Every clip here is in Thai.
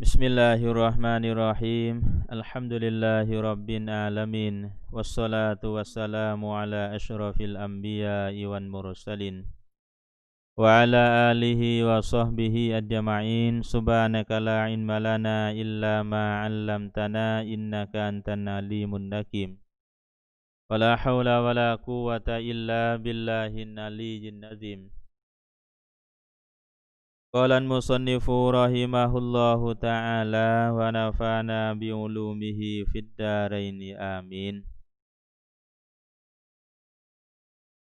بسم الله الرحمن الرحيم الحمد لله رب العالمين والصلاة والسلام على أشرف الأنبياء والمرسلين وعلى آله وصحبه أجمعين سبحانك لا علم لنا إلا ما علمتنا إنك أنت العليم الحكيم ولا حول ولا قوة إلا بالله العلي العظيم قال المصنف رحمه الله تعالى ونفعنا بعلومه في الدارين آمين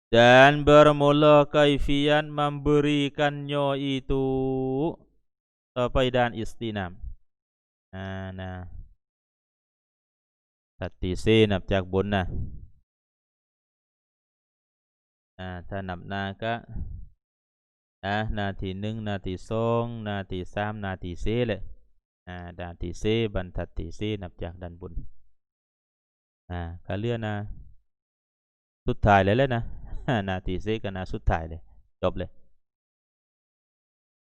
Dan bermula kaifian memberikannya itu Sampai dan istinam. Nah, nah. Tati si nap jak bun nah. Nah, ta นาก็นะนาทีหนึ่งนาทีสองนาทีสามนาทีสี่เลยอ่านาทีสี่บรรทัดที่สี่นับจากด้านบนอ่าก็เลื่อนนะสุดท้ายเลยเลยนะนาทีสี่ก็นาสุดท้ายเลยจบเลย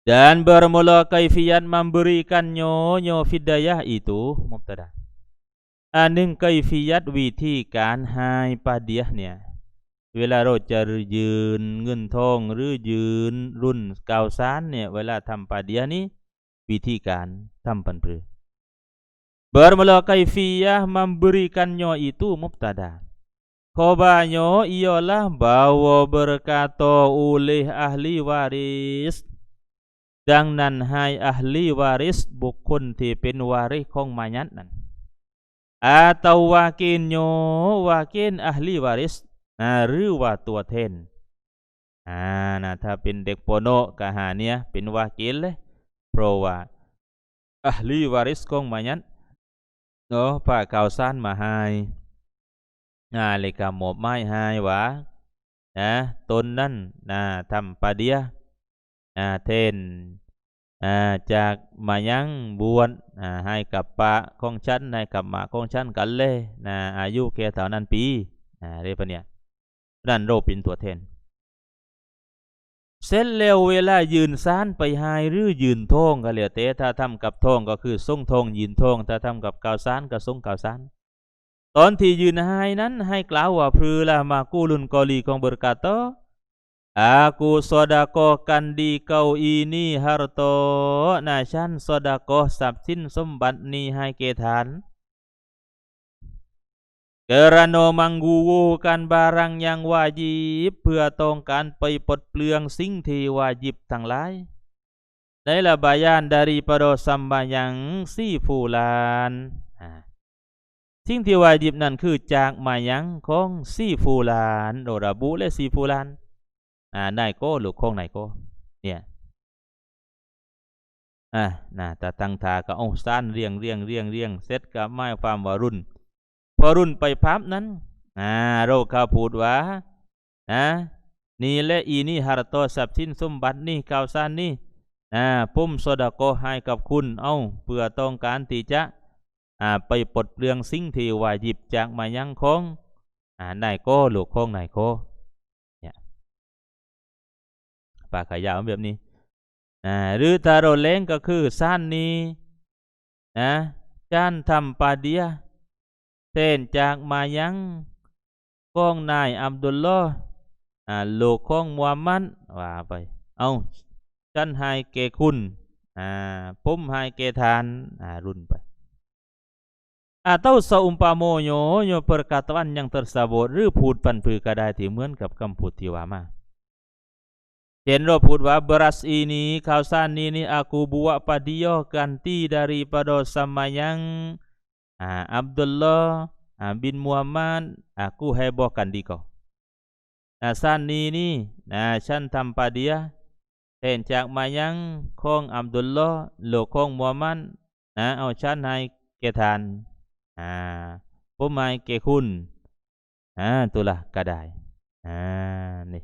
dan bermula kaifiat memberikannya nyo fidayah itu mubtada อันหนึ่งไกฟิยัตวิธีการใหายปาเดียเนี่ย เวลาเราจะยืนเงินทองหรือยืนรุ่นเก่าซานเนี่ยเวลาทำปาเดียนี้วิธีการทำปันพือ Bermula kaifiyah memberikannya itu mubtada. Khobarnya ialah bahawa berkata oleh ahli waris ดังนั้นให้อัลลีวาริสบุคคลที่เป็นวาริสของมายัดนั้น atau wakilnya wakil ahli waris นะหรือว่าตัวแทนอ่านะถ้าเป็นเด็กโปโนกะหาเนี่ยเป็นวากิลเลยเพราะว่าอัลลีวาริสของมายันเนาะป้าข่าวสารมาให้อ่าเลยกะหมอบไม้ให้ว่านะตนนั้นนะทำปาเดียอ่าเทนอ่าจากมายังบวชอ่าให้กับปะของฉันให้กับหมาของฉันกันเลยนะอายุแค่เท่านั้นปีอ่าเรียกปะเนี่ย นั่นเรป็นตัวแทนเสร็จแล้วเวลายืนซานไปหายหรือยืนทองก็เหลือเตถ้าทำกับทองก็คือส่งทองยืนทองถ้าทำกับกาวซานก็ส่งกาวซานตอนที่ยืนหายนั้นให้กล่าวว่าพรือละมากูลุนกอลีของบรกาโต Aku sodakohkan di kau ini harto nasan sodakoh sabsin sumbat ni hai ketan Kerana mengguguhkan barang yang wajib เพื่อต้องการไปปลดเปลืองสิ่งที่วาจิบทั้งหลาย Inilah bayan daripada sambayang si fulan สิ่งที่วาจิบนั้นคือจากมายังของซีฟูลานโดระบุและซีฟูลานอ่านายโกหรือคงนายโกเนี่ยอ่านะแต่ตั้งทาก็เอาสั้นเรียงเรียงเรียงเรียงเซตกับไม้ความวารุน รุ่นไปพับนั้นอ่าเราข้าพูดว่านะนี่และอีนี่ฮาร์โตสับชิ้นสมบัตินี่ข่าวสารนี่อ่าปุ่มโซดาโกให้กับคุณเอาเพื่อต้องการที่จะอ่าไปปลดเปลืองสิ่งที่วาจิบจากมายังคงอ่านายโก้หรือคงนายโก้ปากขยาวแบบนี้นะหรือถ้าเราเล้งก็คือสั้นนี้นะจานทำปาเดีย เส้นจากมายังก้องนายอับดุลลออ่าลูกของมัวมันว่าไป เอาฉันให้เกคุณอ่าผมให้เกทานอ่ารุ่นไป atau seumpamonya nyo perkataan yang tersebut หรือพูดปันพือก็ได้ที่เหมือนกับคำพูดที่ว่ามาเห็นเราพูดว่า beras ini ข้าวสารนี้นี่ aku buat padio ganti daripada sama yang ah, Abdullah ah, bin Muhammad aku hebohkan di kau นะสันนี้นี่นะฉันทำปาเดียเห็นจากมายังของอับดุลลอฮ์โลกของมูฮัมมัดนะเอาฉันให้แกทานอ่าผมให้แกคุณอ่าตัวละก็ได้อ่านี่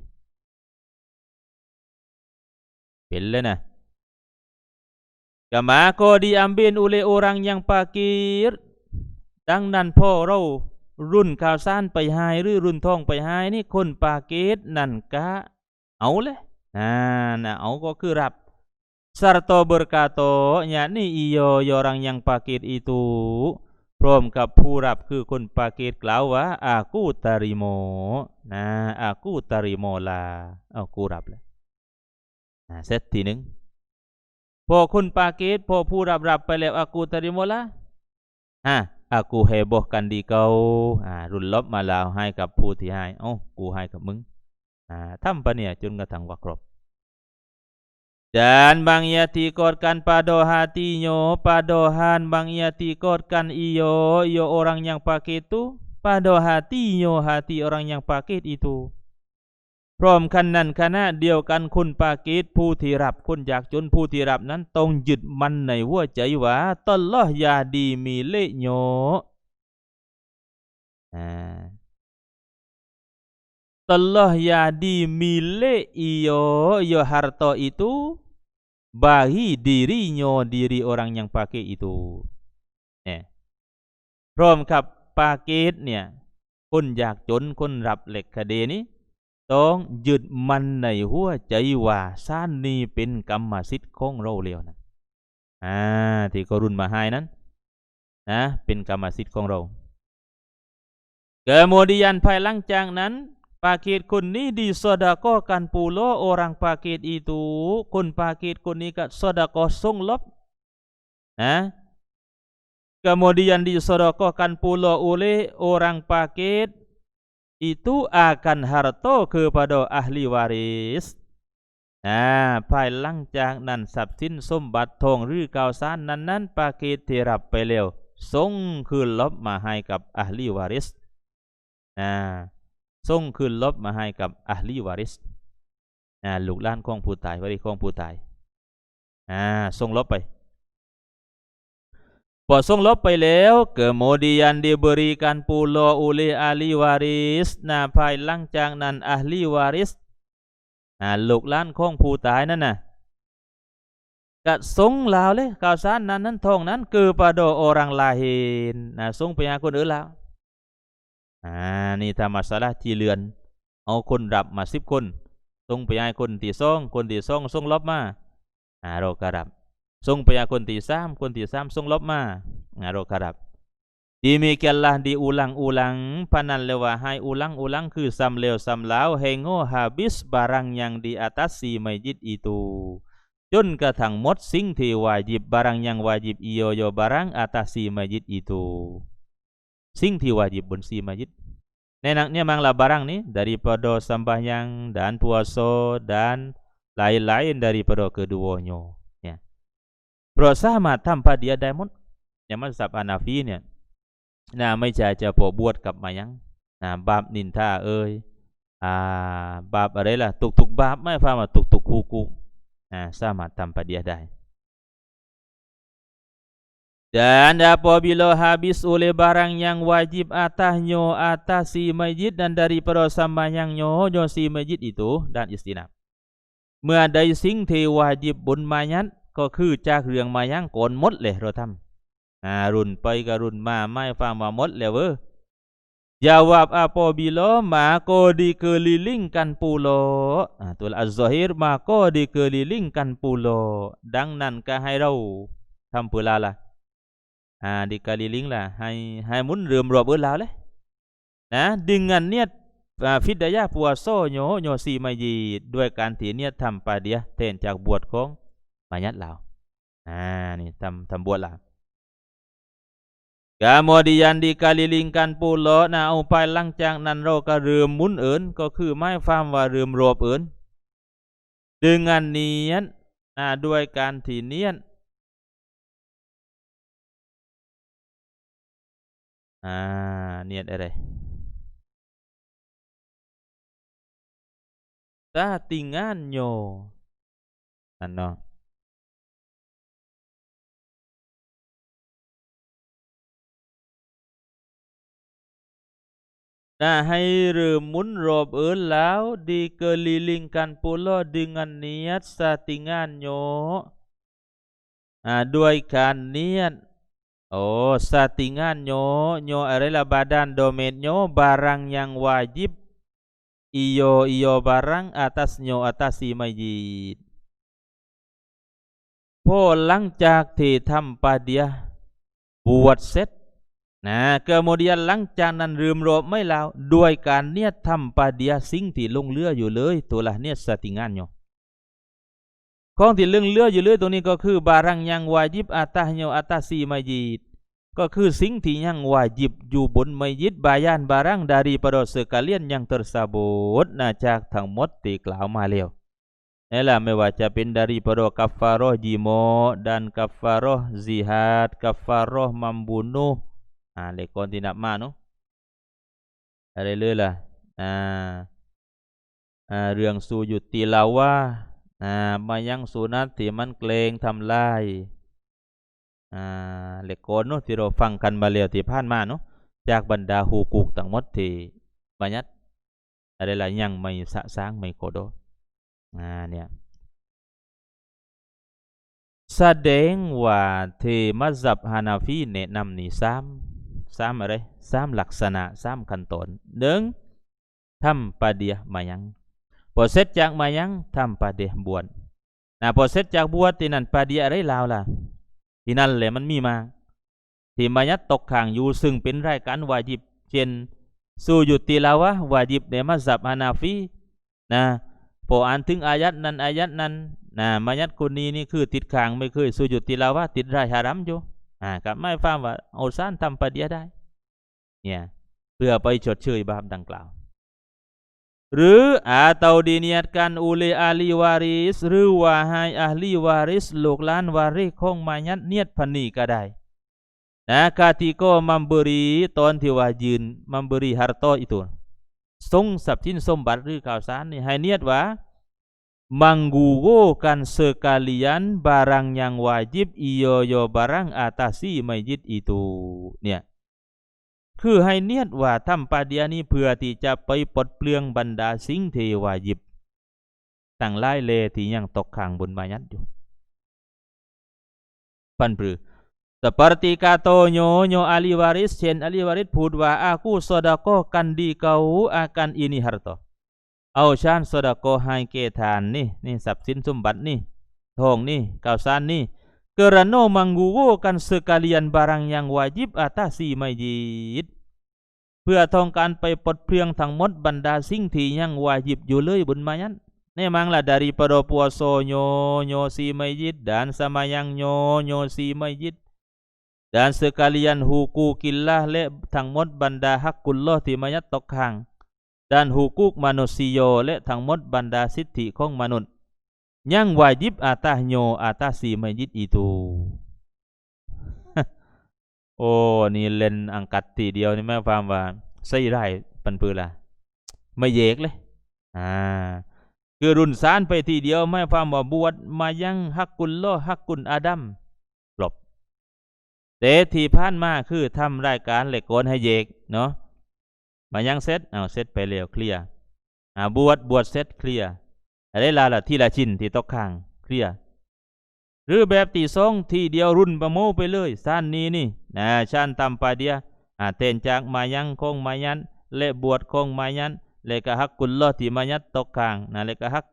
Bila nah. Kamako diambil oleh orang yang pakir ดังนั้นพ่อเรารุ่นข่าวสารไปหายหรือรุ่นทองไปหายนี่คนปาเกตนั่นกะเอาเลยอ่านะเอาก็คือรับ sarto berkato yakni iyo orang yang pakit itu พร้อมกับผู้รับคือคนปาเกตกล่าวว่าอากูตาริโมนะอากูตาริโมลาเอากูรับแล้วนะเซตทีหนึ่งพอคนปาเกตพอผู้รับรับไปแล้วอากูตาริโมลาฮะ อากูเฮบอกกันดีเกาอ่ารุนลบมาลาวให้กับผู้ที่ให้เอ้ากูให้กับมึงอ่าทำปะเนี่ยจนกระทั่งว่าครบ Dan bang ia tikotkan pada hatinya Padohan bang ia tikotkan iyo Iyo orang yang pakit itu Pada hatinya hati orang yang pakit itu พร้อมกันนั้นขณะเดียวกันคุณปากีตผู้ที่รับคุณอยากจนผู้ที่รับนั้นต้องยึดมันในหัวใจว่าตลอดยาดีมีเละโยอ่า Allah yadi milik iyo yo harta itu bagi dirinya diri orang yang pakai itu เนี่ยพร้อมกับปาเกตเนี่ยคนอยากจนคนรับเหล็กคดีนี้ ต้องยึดมันในหัวใจว่าซ่านนี้เป็นกรรมสิทธิ์ของเราเลียวนะอ่าที่ก็รุ่นมาให้นั้นนะเป็นกรรมสิทธิ์ของเราเกิดโมดิยันภายหลังจากนั้นปากีตคนนี้ดีสดาก็กันปูโล orang ปากีตอีตูคนปากีตคนนี้ก็สดาก็ส่งลบนะ kemudian disodokohkan pula oleh orang pakit itu akan harta kepada ahli waris อ่าภายหลังจากนั้นทรัพย์สินสมบัติทองหรือข่าวสารนั้นนั้นปาเกตที่รับไปแล้วส่งคืนลบมาให้กับอัลลีวาริสอ่าส่งคืนลบมาให้กับอัลลีวาริสอ่าลูกหลานของผู้ตายวาริของผู้ตายอ่าส่งลบไป พอส่งลบไปแล้ว kemudian diberikan pula oleh ahli waris นะภายหลังจากนั้นอัลลีวาริสอ่าลูกหลานของผู้ตายนั่นน่ะก็ส่งลาวเลยข่าวสารนั้นนั้นทองนั้นคือปะโด orang lain นะส่งไปหาคนอื่นแล้วอ่านี่ถ้ามาสาระที่เรือน เอาคนรับมาสิบคนส่งไปห้คนที่สองคนที่สองส่งลบมาอ่าเรากรับ ส่งไปให้คนที่สามคนที่สามส่งลบมาอ่าเรากรับ Demikianlah diulang-ulang panan lewa hai ulang-ulang คือซ้ำเร็วซ้ำแล้ว hengo habis barang yang di atas si masjid itu จนกระทั่งหมดสิ่งที่วาจิบ barang yang wajib iyo yo barang atas si masjid itu Sing ti wajib bun si majid. Nenaknya manglah barang ni daripada sembahyang dan puasa dan lain-lain daripada keduanya. Ya. Bersama tanpa dia diamond. Yang mazhab Hanafi เนี่ยนะไม่ใช่จะพอบวชกับมายังนะบาปนินทาเอ้ยอ่าบาปอะไรล่ะตุกตุกบาปไม่ฟังว่าตุกตุกคูกุนะสามารถทำปฏิยาได้ Dan apabila habis oleh barang yang wajib atasnya atas si masjid dan daripada sembahyangnya nyo si masjid itu dan istinab เมื่อใดสิ่ ก็คือจากเรื่องมายังโกนมดเลยเราทำอ่ารุ่นไปกับรุ่นมาไม่ฟังมามดแล้วเว้อ Jawab apabila maka dikelilingkan pula ah, Tul Az-Zahir maka dikelilingkan pula Dang nan kahai rau Tham pula lah อ่าดีกาลีลิงล่ะให้ให้มุนเรื่มรอบเออลาวเลยนะดึงเงินเนี่ยฟิดายาปัวโซโยโยซีมายีด้วยการที่เนี่ยทำปาเดียเทนจากบวชของ มายัดลาวอ่านี่ทำทำบวชลาว Kemudian dikalilingkan pula na au pai lang chang nan ro ka rườm muốn ớn có khư mai pham và rườm rộp ớn dengan niat นะด้วยการที่เนียน À, niat ở đây. Tatinganyo. Nah, hai remun rob elau dikelilingkan pula dengan niat satinganyo. Nah, duaikan niat Oh, satingannya nyo adalah badan domennya barang yang wajib iyo iyo barang atas nyo atas si majid. พอหลังจากที่ นะเกิดโมเดียนหลังจากนั้นลืมรบไม่แล้วด้วยการเนี่ยทำปาเดียสิ่งที่ลงเรืออยู่เลยตัวละเนี่ยสติงานอยู่ของที่เรื่องเรืออยู่เลยตรงนี้ก็คือบารังยังวาจิบอาตาโยอาตาซีมายีดก็คือสิ่งที่ยังวาจิบอยู่บนมัยิดบายันบารังดารีประโดสกาเลียนยังเตอร์ซาบูดนาจากทั้งหมดที่กล่าวมาแล้วนี่แหละไม่ว่าจะเป็นดารีประโดกัฟฟาโรจิโม dan kafaroh zihad kafaroh membunuh อ่าเลกอนที่นับมาเนาะอะไรเลยล่ะอ่าอ่าเรื่องสู่ยุติมายังสุนั ตที่มันเกรงทำลายอ่าเลกอนเนาะที่เราฟังกันมาแล้วที่ผ่านมาเนาะจากบรรดาฮูกุกทั้งหมดที่บัญญัติอะไรล่ะยังไม่สะสางไม่โคโดอ่าเนี่ยแสดงว่าที่มัสยิดฮานาฟีแนะนำนี่ซ้ำ ซ้ำอะไรซ้ำลักษณะซ้ำขั้นตอนหนึ่งทำปาเดียมายังพอเสร็จจากมายังทำปาเดียบวชนะพอเสร็จจากบวชที่นั่นปาเดียอะไรลาวล่ะที่นั่นแหละมันมีมา ที่มายัดตกขังอยู่ซึ่งเป็นรายการวาจิบเช่นสู่ยุติลาวะวาจิบในมัสยิดฮานาฟีนะพออ่านถึงอายัดนั้นอายัดนั้นนะมายัดคนนี้นี่คือติดขังไม่เคยสุยุติลาวะติดรายฮารัมอยู่ อ่ากับไม่ฟังว่าเอาสานทำปฏิยาได้ เนี่ยเพื่อไปชดเชยบาปดังกล่าว หรืออาเตาดีเนียดกันอุเลอาลีวาริสหรือว่าให้อาลีวาริสลูกหลานวาริของมายัดเนียดพันนีก็ได้นะกาติโกมัมบรีตอนที่ว่ายืนมัมบรีฮาร์โต itu ทรงทรัพย์สินสมบัติหรือข่าวสารนี่ให้เนียดว่า menggugurkan sekalian barang yang wajib iyo yo barang atasi masjid itu เนี่ย คือให้เนียดว่าทำปาเดียนี้เพื่อที่จะไปปลดเปลืองบรรดาสิ่งที่วาจิบตั้งไล่เลที่ยังตกขังบนมายัดอยู่ปันปรือ seperti kata nyo nyo ahli waris chen ahli waris พูดว่า aku sedekahkan di kau akan ini harta เอาชานสดาโกให้เกทานนี่นี่ทรัพย์สินสมบัตินี่ทองนี่กาวสารนี่ kerana menggugurkan sekalian barang yang wajib atasi majid เพื่อต้องการไปปลดเปลืองทั้งหมดบรรดาสิ่งที่ยังวาจิบอยู่เลยบนมายันนี่มังละ daripada puasa nyo nyo si majid dan samayang nyo nyo si majid dan sekalian hukukillah และทั้งหมดบรรดาฮักกุลลอที่มายัดตกค้าง dan hukuk manusia และทั้งหมดบรรดาสิทธิของมนุษย์ยังวาจิบอาตาโยอาตาสีมัยิดอีตูโอ้นี่เล่นอังกัดทีเดียวนี่แม่ฟังว่าใส่ได้ปันปือละไม่เยกเลยอ่าคือรุนสารไปทีเดียวไม่ฟังว่าบวชมายังฮักกุลโลฮักกุลอาดัมจบแต่ที่ผ่านมาคือทำรายการเหล็กโกนให้เยกเนาะ มายังเซตเอาเซตไปเร็วเคลียร์อ่าบวชบวชเซตเคลียร์อะไรลาละที่ละชิ้นที่ตกข้างเคลียร์หรือแบบตีสองที่เดียวรุ่นประโมไปเลยสั้นนี้นี่นะชันตามปาเดียอาเต้นจากมายังคงมายันและบวชคงมายันและก็ฮักกุลลอที่มายัดตกข้างนะและก็ฮัก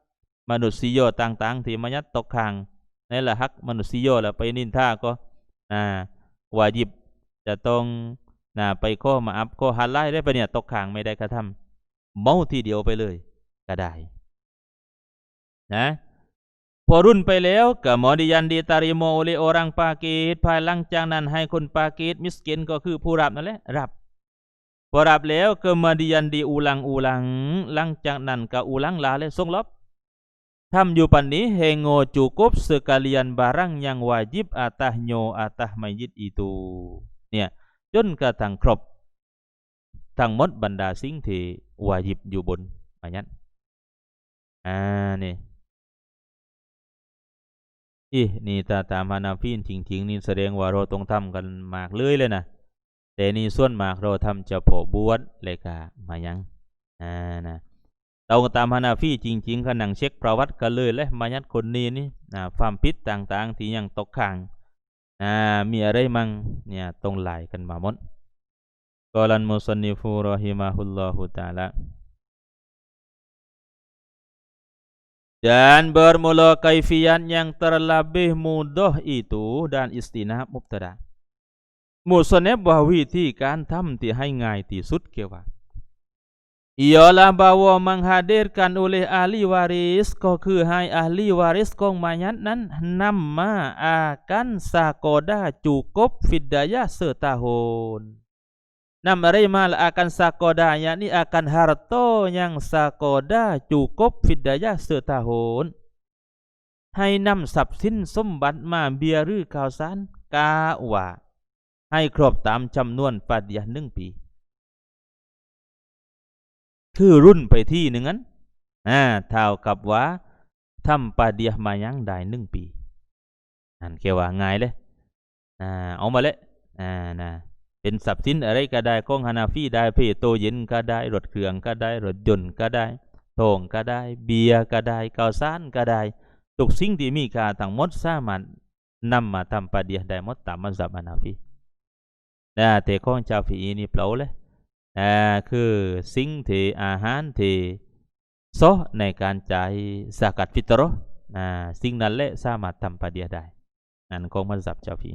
มนุษย์โยต่างๆที่มายัดตกข้างนี่แหละฮักมนุษย์โยละไปนินท่าก็อ่าวาจิบจะต้อง นะไปข้อมาอัพข้อฮัลไลได้ปะเนี่ยตกขังไม่ได้กระทำเมาทีเดียวไปเลยก็ได้นะพอรุ่นไปแล้วก็มอดิยันดีตาริโมเลโอรังปากีดภายหลังจากนั้นให้คนปากีดมิสกินก็คือผู้รับนั่นแหละรับพอรับแล้วก็มาดิยันดีอูลังอูลัง หลังจากนั้นก็อูลังลาเลยส่งลบทำอยู่ปันนี้เฮงโงจูกบสกาเลียนบารังยังวาจิบอาตาโยอาตาไม่ยิด itu เนี่ย จนกระทั่งครบทั้งหมดบรรดาสิ่งที่วายิบอยู่บนอายันอ่านี่อีนี่ตาตามฮานาฟินจริงๆนี่แสดงว่าเราต้องทำกันมากเลยเลยนะแต่นี่ส่วนมากเราทำเฉพาะบวชเลยกะมายังอ่านะเราตามฮานาฟีจริงๆขนังเช็คประวัติกันเลยเลยมายัดคนนี้นี่ความผิดต่างๆ ที่ยังตกค้าง อ่ามีอะไรมั่งเนี่ยตรงไหลกันมาหมดก อลันมุสนิฟูรอฮิมาฮุลลอฮุตาละเด Dan bermula kaifiat yang terlebih mudah itu dan istinab mubtada. Musoneb ว่าวิธีการทำที่ให้ง่ายที่สุดเกี่ยวว่า Ialah bahawa menghadirkan oleh ahli waris ko ke hai ahli waris kong mayat nan nama akan sakoda cukup fidayah setahun. Nam rimal akan sakoda yakni akan harta yang sakoda cukup fidayah setahun. Hai nam ทรัพย์สินสมบัติมาเบียหรือข่าวสารกาว่าให้ครบตามจำนวนปฏิยะหนึ่งปี คือรุ่นไปที่หนึ่งนั้นอ่าเท่ากับว่าทำปาเดียมายังได้หนึ่งปีนั่นเกี่ยวว่าง่ายเลยอ่าเอามาเลยอ่านะเป็นทรัพย์สินอะไรก็ได้ของฮานาฟีได้เพโตเย็นก็ได้รถเครื่องก็ได้รถยนต์ก็ได้ทองก็ได้ เบียร์ก็ได้ข้าวสารก็ได้ทุกสิ่งที่มีค่าทั้งหมดสามารถนำมาทำปาเดียได้หมดตามมัสยิดฮานาฟีนะแต่ของชาวฟีนี่เปล่าเลย อ่าคือสิ่งที่อาหารที่โซในการจ่ายสกัดฟิตรออ่าสิ่งนั้นแหละสามารถทำปาเดียได้นั่นของมัสยิดชาฟี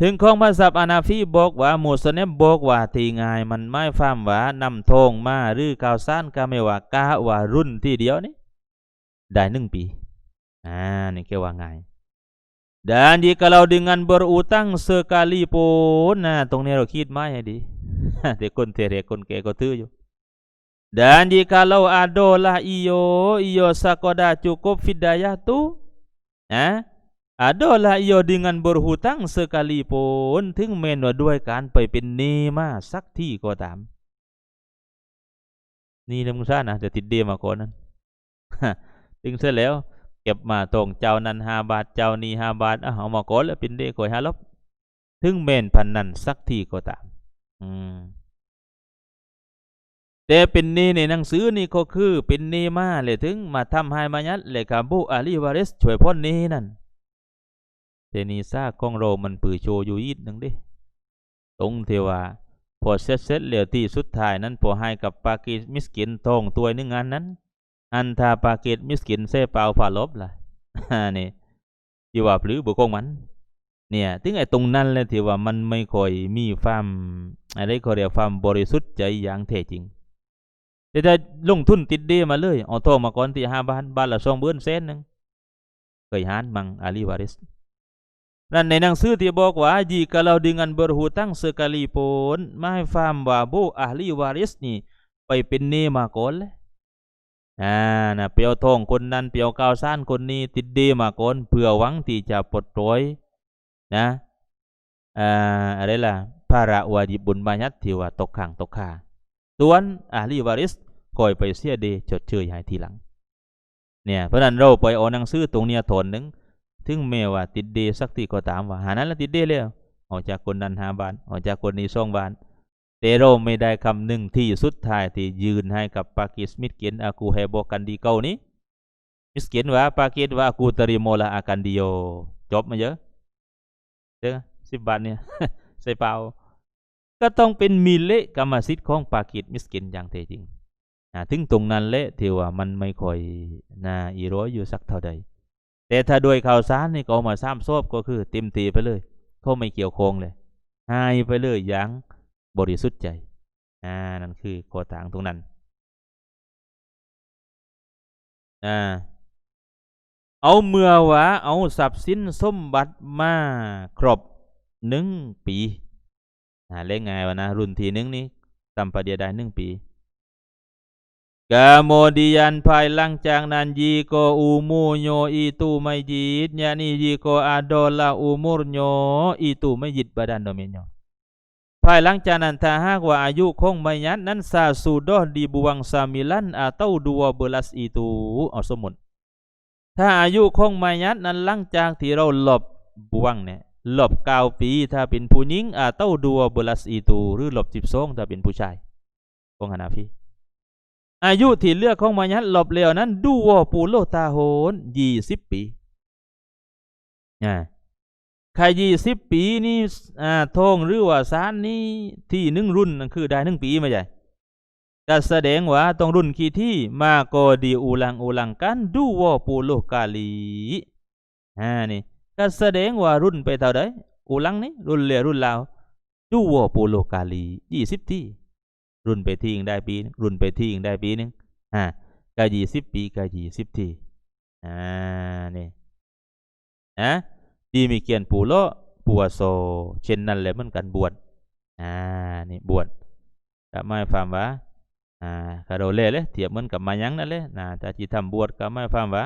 ถึงของมัสยิดอานาฟีบอกว่ามุสลิมบอกว่าที่ง่ายมันไม่ฟามว่านำทองมาหรือข่าวสารก็ไม่ว่ากาว่ารุ่นที่เดียวนี่ได้หนึ่งปีอ่านี่แค่ว่าง่าย Dan jikalau dengan berutang sekalipun, nah ตรงนี้เราคิดไหมให้ดีแต่คนเทเรคนแก่ก็ถืออยู่ Dan jikalau adalah iyo iyo sakoda cukup fidayah tu, eh, adalah iyo dengan berhutang sekalipun ถึงแม้นว่าด้วยการไปเป็นหนี้มาสักที่ก็ตาม นี่นะมึงซ่านะจะติดเดียมาก่อนนั้นถึงเสร็จแล้ว เก็บมาตรงเจ้านั้นห้าบาทเจ้านี้ห้าบาทเอามาก่อนแล้วป็นเด็กก่อยหาลบถึงเมนพันนั้นสักทีก็ตามอืมแต่เป็นนี่ในหนังสือนี่ก็คือเป็นนี่มาเลยถึงมาทำให้มายัดเลยกับบุอาลีวาริสช่วยพ้นนี้นั่นแต่นี่ซากองโรมันปือโชอยู่อีกหนึ่งดิตรงเทว่าพอเสร็จเสร็จเหลียวที่สุดท้ายนั้นพอให้กับปากีมิสกินทองตัวหนึงอันนั้น ทาปาเกตมิสกินเซเปาฝาลบล่ะนี่ที่ว่าหรือบุกงมัน เนี่ยถึงไอ้ตรงนั้นเลยที่ว่ามันไม่ค่อยมีความอะไรเขาเรียกความบริสุทธิ์ใจอย่างแท้จริงแต่ถ้ลงทุนติดเดมาเลยเอาทองมาก่อนที่ห้าบาทบาทละสองเบือนเซนหนึ่งเคยหานมังอาลีวาริสนั่นในหนังสือที่บอกว่า jika kalau dengan berhutang sekalipun ไม่ให้ฟามว่าโบอาลีวาริสนี่ ไปเป็นเนมาก่อนเลย อ่านะเปียวทองคนนั้นเปียวกาวซ่านคนนี้ติดดีมาก่อนเพื่อหวังที่จะปลดปล่อยนะอ่าอะไรล่ะภาระวาจิบุญบาญัตที่ว่าตกขังตกขาส่วนอาลีวาริสคอยไปเสียเดชดเชยให้ทีหลัง เนี่ยเพราะนั้นเราไปเอาหนังสือตรงเนี้ยทนหนึ่งถึงแม้ว่าติดเดสักทีก็ตามว่าหานั้นละติดเดแล้วออกจากคนนั้นหาบานออกจากคนนี้สองบาน แต่เรไม่ได้คำหนึ่งที่สุดท้ายที่ยืนให้กับปากีสมิดเกียนอากูเฮบอกันดีเก่านี้มิสเกียนว่าปากีสว่ากูตริโมละอากันดีโอจบมาเยอะเด้อสิบบาทเนี่ยใส่เปล่าก็ต้องเป็นมิเลกรรมสิทธิ์ของปากีสมิสเกียนอย่างแท้จริงอ่าถึงตรงนั้นเละที่ว่ามันไม่ค่อยน่าอีร้อยอยู่สักเท่าใด แต่ถ้าโดยข่าวสารนี่ก็มาซ้ำซบก็คือเต็มตีไปเลยเขาไม่เกี่ยวโคงเลยหายไปเลยอย่าง บริสุทธิ์ใจ อ่า นั่นคือข้อต่างตรงนั้น อ่า เอาเมื่อว่าเอาทรัพย์สินสมบัติมาครบหนึ่งปี อ่า เล่นไงวะนะ รุ่นที่หนึ่งนี้ตำประเดียได้หนึ่งปี Kemudian ภายลังจากนั้นยีโกอู ภายหลังจากนั้นถ้าหากว่าอายุของไม่ยันนั้นซาสุด di buang samilan atau dua belas itu เอาสมมุติถ้าอายุของไม่ยันนั้นหลังจากที่เราหลบบวงเนี่ยหลบเก้าปีถ้าเป็นผู้หญิง atau dua belas itu หรือหลบสิบสองถ้าเป็นผู้ชายองฮานาฟีอายุที่เลือกของไมยันหลบเร็วนั้นดูวปูโลตาโหนยี่สิบปีอ่า ใครยี่สิบปีนี่อ่าทองหรือว่าสารนี่ที่หนึ่งรุ่นนั่นคือได้หนึ่งปีม่ใช่ก็แสดงว่าต้องรุ่นกี่ที่มาก็ดีอุลังอุลังกันดูว่าปูโลกาลีอ่านี่ก็แสดงว่ารุ่นไปเท่าใดอุลังนี่รุ่นเลือรุ่นลาวดูว่าปูโลกาลียี่สิบที่รุ่นไปที่อีกได้ปีนึงรุ่นไปที่อีกได้ปีนึงอ่าก็ยี่สิบปีก็ยี่สิบที่อ่านี่นะ ดีมีเกียนปูโลปัวโซเช่นนั้นแหละเหมือนกันบวชอ่านี่บวชก็หมายความว่าอ่ากระโดเล่เลยเทียบเหมือนกับมายังนั่นเลยนะแต่ที่ทำบวชก็ไม่ฟังว่า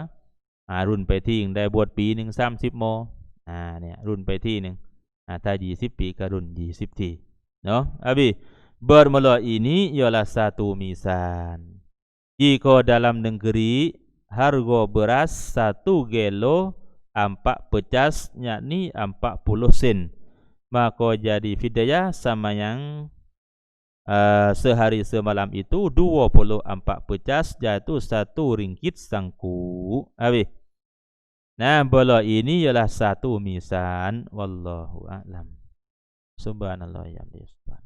อ่ารุ่นไปที่หนึ่งได้บวชปีหนึ่งสามสิบโมอ่าเนี่ยรุ่นไปที่หนึ่งอ่าถ้ายี่สิบปีก็รุ่นยี่สิบทีเนาะอาบี bermula ini ialah satu misan jika dalam negeri harga beras satu kilo empat pecas yakni empat puluh sen maka jadi fidyah sama yang uh, sehari semalam itu 24 pecas jatuh satu ringgit sangku. Habis. Nah, bola ini ialah satu misan. Wallahu a'lam. Subhanallah ya Allah. Subhanallah.